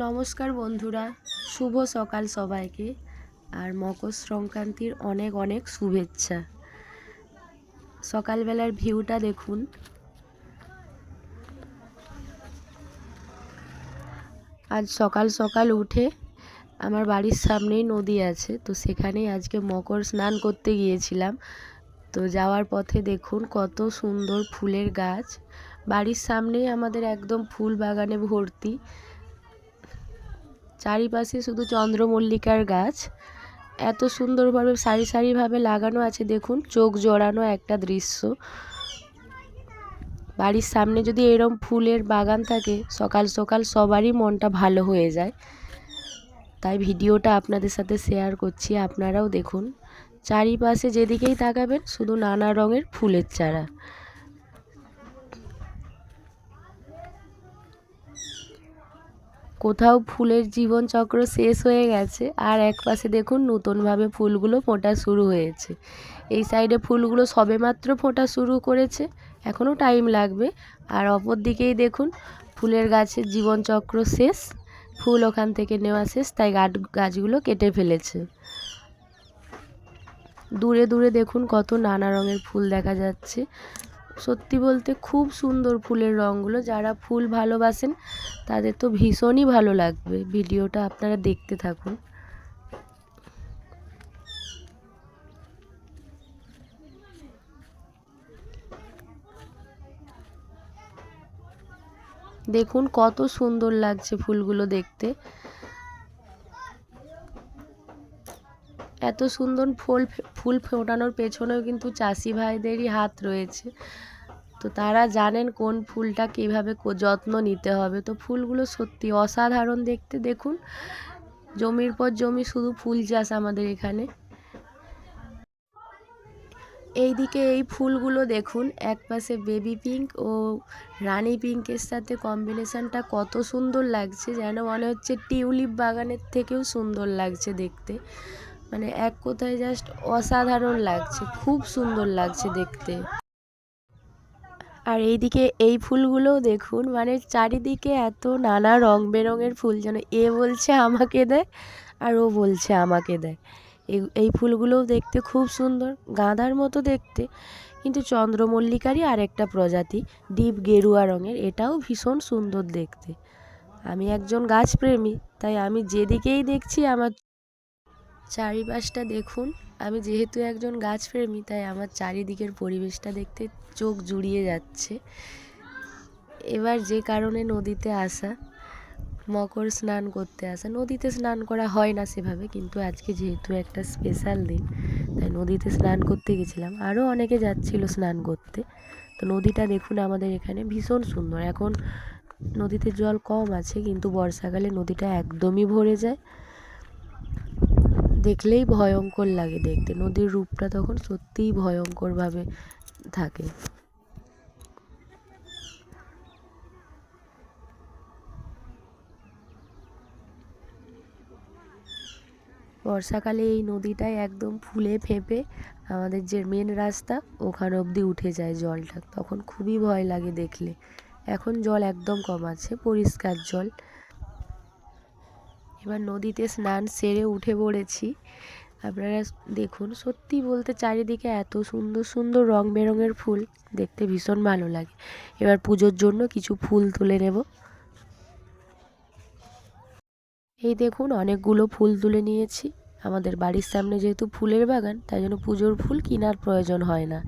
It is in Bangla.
নমস্কার বন্ধুরা, শুভ সকাল সবাইকে, আর মকর সংক্রান্তির অনেক অনেক শুভেচ্ছা। সকালবেলার ভিউটা দেখুন। আজ সকাল সকাল উঠে আমার বাড়ির সামনেই নদী আছে, তো সেখানেই আজকে মকর স্নান করতে গিয়েছিলাম। তো যাওয়ার পথে দেখুন কত সুন্দর ফুলের গাছ। বাড়ির সামনেই আমাদের একদম ফুল বাগানে ভর্তি। চারিপাশে শুধু চন্দ্রমল্লিকার গাছ। এত সুন্দরভাবে সারি সারিভাবে লাগানো আছে, দেখুন, চোখ জড়ানো একটা দৃশ্য। বাড়ির সামনে যদি এরম ফুলের বাগান থাকে, সকাল সকাল সবারই মনটা ভালো হয়ে যায়। তাই ভিডিওটা আপনাদের সাথে শেয়ার করছি, আপনারাও দেখুন। চারিপাশে যেদিকেই তাকাবেন, শুধু নানা রঙের ফুলের চারা। কোথাও ফুলের জীবনচক্র শেষ হয়ে গেছে। আর এক পাশে দেখুন নতুনভাবে ফুলগুলো ফোটা শুরু হয়েছে। এই সাইডে ফুলগুলো সবেমাত্র ফোটা শুরু করেছে। এখনও টাইম লাগবে। আর অপর দিকেই দেখুন ফুলের গাছের জীবনচক্র শেষ। ফুল ওখান থেকে নেওয়া শেষ, তাই গাছ, গাছগুলো কেটে ফেলেছে। দূরে দূরে দেখুন কত নানা রঙের ফুল দেখা যাচ্ছে। সত্যি বলতে খুব সুন্দর ফুলের রঙগুলো। যারা ফুল ভালোবাসেন, তাদের তো ভীষণই ভালো লাগবে। ভিডিওটা আপনারা দেখতে থাকুন। দেখুন কত সুন্দর লাগছে ফুলগুলো দেখতে। এত সুন্দর ফুল ফুল ফোটানোর পেছনেও কিন্তু চাষি ভাইদেরই হাত রয়েছে। তো তারা জানেন কোন ফুলটা কীভাবে যত্ন নিতে হবে। তো ফুলগুলো সত্যি অসাধারণ দেখতে দেখুন। জমির পর জমি শুধু ফুল চাষ আমাদের এখানে। এইদিকে এই ফুলগুলো দেখুন, এক পাশে বেবি পিঙ্ক ও রানি পিঙ্কের সাথে কম্বিনেশনটা কত সুন্দর লাগছে। যেন মনে হচ্ছে টিউলিপ বাগানের থেকেও সুন্দর লাগছে দেখতে। মানে এক কথায় জাস্ট অসাধারণ লাগছে, খুব সুন্দর লাগছে দেখতে। আর এইদিকে এই ফুলগুলোও দেখুন মানে চারিদিকে এত নানা রং বেরঙের ফুল, যেন এ বলছে আমাকে দেয় আর ও বলছে আমাকে দেয় এই ফুলগুলোও দেখতে খুব সুন্দর, গাঁদার মতো দেখতে, কিন্তু চন্দ্রমল্লিকারই আরেকটা প্রজাতি, ডিপ গেরুয়া রঙের, এটাও ভীষণ সুন্দর দেখতে। আমি একজন গাছপ্রেমী, তাই আমি যেদিকেই দেখছি আমার চারিপাশটা দেখুন। আমি যেহেতু একজন গাছপ্রেমী তাই আমার চারিদিকের পরিবেশটা দেখতে চোখ জুড়িয়ে যাচ্ছে। এবার যে কারণে নদীতে আসা, মকর স্নান করতে আসা, নদীতে স্নান করা হয় না সেভাবে, কিন্তু আজকে যেহেতু একটা স্পেশাল দিন, তাই নদীতে স্নান করতে গেছিলাম। আরও অনেকে যাচ্ছিল স্নান করতে। তো নদীটা দেখুন আমাদের এখানে ভীষণ সুন্দর। এখন নদীতে জল কম আছে, কিন্তু বর্ষাকালে নদীটা একদমই ভরে যায়। দেখলেই ভয়ঙ্কর লাগে দেখতে। নদীর রূপটা তখন সত্যিই ভয়ঙ্করভাবে থাকে। বর্ষাকালে এই নদীটায় একদম ফুলে ফেঁপে আমাদের যে মেন রাস্তা, ওখানে অবধি উঠে যায় জলটা। তখন খুবই ভয় লাগে দেখলে। এখন জল একদম কম আছে, পরিষ্কার জল। এবার নদীতে স্নান সেরে উঠে পড়েছি। আপনারা দেখুন, সত্যি বলতে চারিদিকে এত সুন্দর সুন্দর রং বেরঙের ফুল, দেখতে ভীষণ ভালো লাগে। এবার পুজোর জন্য কিছু ফুল তুলে নেব। এই দেখুন, অনেকগুলো ফুল তুলে নিয়েছি। আমাদের বাড়ির সামনে যেহেতু ফুলের বাগান, তাই জন্য পুজোর ফুল কেনার প্রয়োজন হয় না।